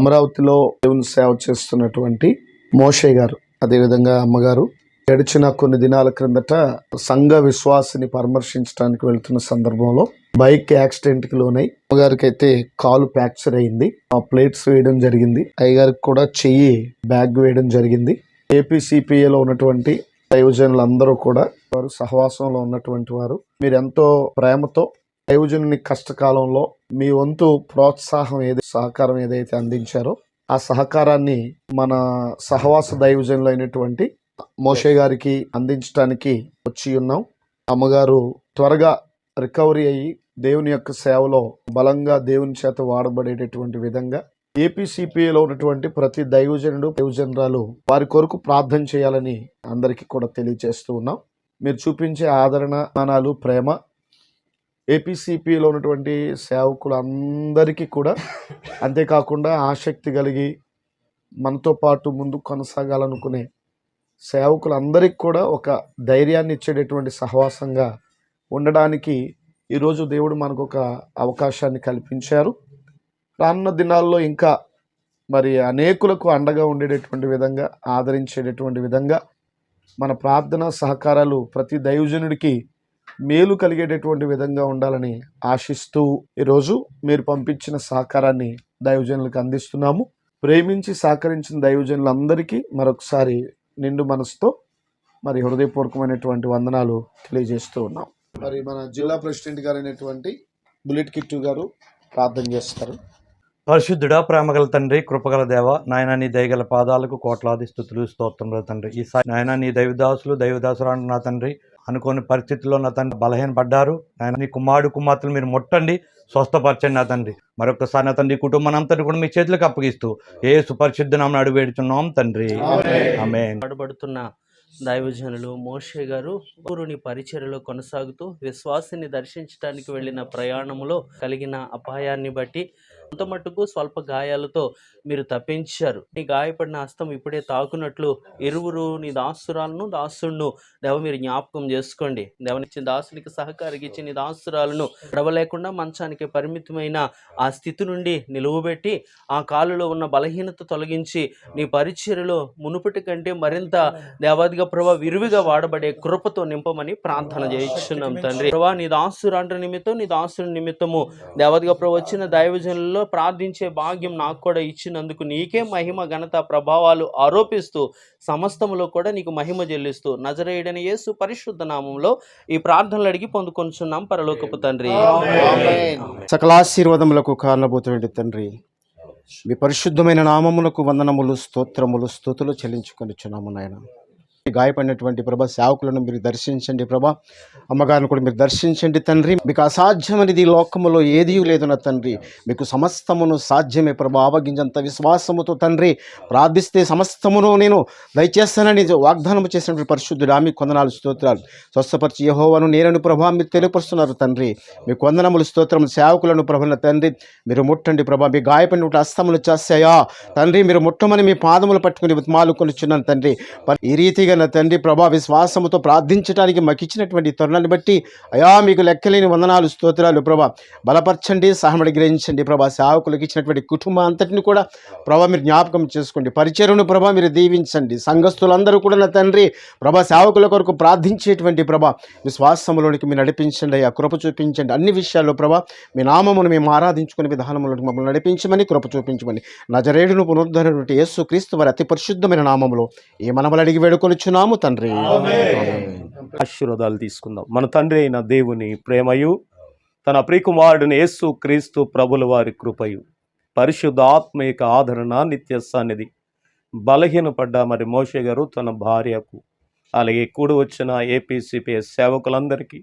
అమరావతిలో దేవుని సేవ చేస్తున్నటువంటి మోషే గారు అదేవిధంగా అమ్మగారు గడిచిన కొన్ని దినాల క్రిందట సంఘ విశ్వాసిని పరామర్శించడానికి వెళ్తున్న సందర్భంలో బైక్ యాక్సిడెంట్కి లోనై అమ్మగారికి అయితే కాలు ఫ్రాక్చర్ అయింది. ఆ ప్లేట్స్ వేయడం జరిగింది. అయ్యగారికి కూడా చెయ్యి బ్యాగ్ వేయడం జరిగింది. ఏపీసీపీఏలో ఉన్నటువంటి దైవజనులందరూ కూడా వారు సహవాసంలో ఉన్నటువంటి వారు. మీరు ఎంతో ప్రేమతో దైవజనుని కష్టకాలంలో మీ వంతు ప్రోత్సాహం ఏది సహకారం ఏదైతే అందించారో ఆ సహకారాన్ని మన సహవాస దైవజనులు అయినటువంటి మోషే గారికి అందించడానికి వచ్చి ఉన్నాం. అమ్మగారు త్వరగా రికవరీ అయ్యి దేవుని యొక్క సేవలో బలంగా దేవుని చేత వాడబడేటటువంటి విధంగా ఏపీసీపీలో ఉన్నటువంటి ప్రతి దైవజనుడు దైవజనరాలు వారి కొరకు ప్రార్థన చేయాలని అందరికీ కూడా తెలియజేస్తూ ఉన్నాం. మీరు చూపించే ఆదరణ మానాలు ప్రేమ ఏపీసీపీలో ఉన్నటువంటి సేవకులు అందరికీ కూడా అంతేకాకుండా ఆసక్తి కలిగి మనతో పాటు ముందు కొనసాగాలనుకునే సేవకులందరికీ కూడా ఒక ధైర్యాన్ని ఇచ్చేటటువంటి సహవాసంగా ఉండడానికి ఈరోజు దేవుడు మనకు ఒక అవకాశాన్ని కల్పించారు. రానున్న దినాల్లో ఇంకా మరి అనేకులకు అండగా ఉండేటటువంటి విధంగా ఆదరించేటటువంటి విధంగా మన ప్రార్థన సహకారాలు ప్రతి దైవజనుడికి మేలు కలిగేటటువంటి విధంగా ఉండాలని ఆశిస్తూ ఈరోజు మీరు పంపించిన సహకారాన్ని దైవజనులకు అందిస్తున్నాము. ప్రేమించి సహకరించిన దైవజనులందరికీ మరొకసారి నిండు మనసుతో మరి హృదయపూర్వకమైనటువంటి వందనాలు తెలియజేస్తూ ఉన్నాం. మరి మన జిల్లా ప్రెసిడెంట్ గారు బుల్లెట్ కిట్టు గారు ప్రార్థన చేస్తారు. పరిశుద్ధుడా ప్రేమగల తండ్రి కృపగల దేవ నాయన నీ దయగల పాదాలకు కోట్లాది స్థుతులు స్తోత్రములు తండ్రి. ఈ నాయన నీ దైవదాసులు దైవదాసురాలు నా తండ్రి. అనుకోని పరిస్థితుల్లో నా తండ్రి బలహీన పడ్డారు. నాయన నీ కుమారుడు కుమార్తెలు మీరు ముట్టండి స్వస్థపరచండి నా తండ్రి. మరొకసారి నా తండ్రి ఈ కుటుంబానంతటి కూడా మీ చేతులకు అప్పగిస్తూ ఏ సుపరిశుద్ధ నామని అడుగు వేడుచున్నాం తండ్రి. ఆమె పాడుబడుతున్న దైవజనులు మోషే గారు ఊరుని పరిచర్యలో కొనసాగుతూ విశ్వాసిని దర్శించడానికి వెళ్ళిన ప్రయాణములో కలిగిన అపాయాన్ని బట్టి కొంత మటుకు స్వల్ప గాయాలతో మీరు తప్పించారు. నీ గాయపడిన హస్తం ఇప్పుడే తాకునట్లు ఇరువురు నీ దాసురాలను దాసులను దేవ మీరు జ్ఞాపకం చేసుకోండి. దేవనిచ్చిన దాసునికి సహకారికి ఇచ్చి నీ దాసురాలను నడవలేకుండా మంచానికి పరిమితమైన ఆ స్థితి నుండి నిలువబెట్టి ఆ కాలులో ఉన్న బలహీనత తొలగించి నీ పరిచర్యలో మునుపటి కంటే మరింత దేవాదిగా ప్రభా విరివిగా వాడబడే కృపతో నింపమని ప్రార్థన చేయించున్నాం తండ్రి. ప్రభా నీ దాసురాండ్ర నిమిత్తం నీ దాసుని నిమిత్తము దేవాదిగా ప్రభు వచ్చిన దైవజనుల్లో ప్రార్థించే భాగ్యం నాకు కూడా ఇచ్చినందుకు నీకే మహిమ ఘనత ప్రభావాలు ఆరోపిస్తూ సమస్తములో కూడా నీకు మహిమ చెల్లిస్తూ నజరేయుడని యేసు పరిశుద్ధ నామంలో ఈ ప్రార్థనలు అడిగి పొందుకొనిచున్నాం పరలోకపు తండ్రి. సకలాశీర్వాదములకు కారణభూతుడి తండ్రి మీ పరిశుద్ధమైన నామములకు వందనములు స్తోత్రములు స్తుతులు చెల్లించుకొనిచున్నాము నాయన. ఈ గాయపడినటువంటి ప్రభ సేవకులను మీరు దర్శించండి ప్రభ. అమ్మగారిని కూడా మీరు దర్శించండి తండ్రి. మీకు అసాధ్యమనేది ఈ లోకములో ఏదీ లేదు నా తండ్రి. మీకు సమస్తమును సాధ్యమే ప్రభ. ఆవగించంత విశ్వాసముతో తండ్రి. ప్రార్థిస్తే సమస్తమును నేను దయచేస్తానని వాగ్దానము చేసినటువంటి పరిశుద్ధుడు ఆమె కొందనాలు స్తోత్రాలు. స్వస్థపరిచి యహోవను నేనను ప్రభా మీరు తెలియపరుస్తున్నారు తండ్రి. మీ కొందనములు స్తోత్రం సేవకులను ప్రభుల తండ్రి. మీరు ముట్టండి ప్రభా. మీ గాయపడినటువంటి అస్తములు చేస్తాయా? తండ్రి మీరు ముట్టమని మీ పాదములు పట్టుకుని మాలు కొనుచున్నాను తండ్రి. ఈ రీతిగా నా తండ్రి ప్రభా విశ్వాసముతో ప్రార్థించడానికి మాకు ఇచ్చినటువంటి తరుణాన్ని బట్టి అయా మీకు లెక్కలేని వందనాలు స్తోత్రాలు ప్రభా. బలపరచండి సహమడి గ్రహించండి ప్రభా. సేవకులకు ఇచ్చినటువంటి కుటుంబం అంతటిని కూడా ప్రభా మీరు జ్ఞాపకం చేసుకోండి. పరిచయను ప్రభా మీరు దీవించండి. సంఘస్థులందరూ కూడా నా తండ్రి ప్రభా సేవకుల కొరకు ప్రార్థించేటువంటి ప్రభా విశ్వాసములోనికి మీరు నడిపించండి అయ్యా. కృప చూపించండి. అన్ని విషయాల్లో ప్రభా మీ నామమును మేము ఆరాధించుకునే విధానంలో మమ్మల్ని నడిపించమని కృప చూపించమని. నజరేడును పునరుద్ధరణ యేసు క్రీస్తు వారి అతి పరిశుద్ధమైన నామంలో ఈ మనములు అడిగి వేడుకొనిచున్నాము తండ్రి. ఆశీర్వాదాలు తీసుకుందాం. మన తండ్రి అయిన దేవుని ప్రేమయు తన ప్రియకుమారుడిని యేసు క్రీస్తు ప్రభుల వారి కృపయు పరిశుద్ధ ఆత్మీక ఆదరణ నిత్య సన్నిధి బలహీనపడ్డ మరి మోషే గారు తన భార్యకు అలాగే కూడి వచ్చిన ఏపీసీపీఎస్ సేవకులందరికీ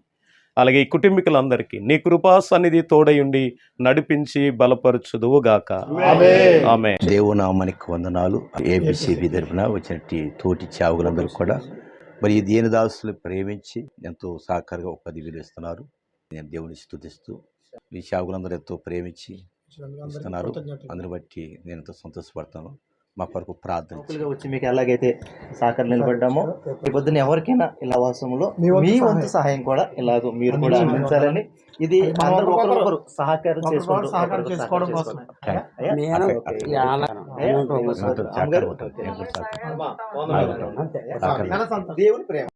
అలాగే ఈ కుటుంబీకులందరికీ నీ కృపా సన్నిధి తోడయుండి నడిపించి బలపరచుదువుగాక ఆమె దేవునామానికి వందనాలు. ఏబిసిబి తరఫున వచ్చినట్టు తోటి చావులందరూ కూడా మరి ఈ దీనదాసులు ప్రేమించి ఎంతో సహకారంగా ఒక పది వేలు ఇస్తున్నారు నేను దేవుని స్థుతిస్తూ ఈ చావులందరూ ఎంతో ప్రేమించి ఇస్తున్నారు. అందుని బట్టి నేను ఎంతో సంతోషపడతాను. మా కొరకు ప్రార్థన వచ్చి మీకు ఎలాగైతే సహకారం నిలబడ్డామో ఈ పొద్దున ఎవరికైనా ఇలా వాసంలో మీ వంతు సహాయం. కూడా ఇలాగ మీరు కూడా అందించాలని ఇది అందరూ ఒకరొకరు సహకారం. అమ్మా, సహకారం. దేవుని ప్రేమ.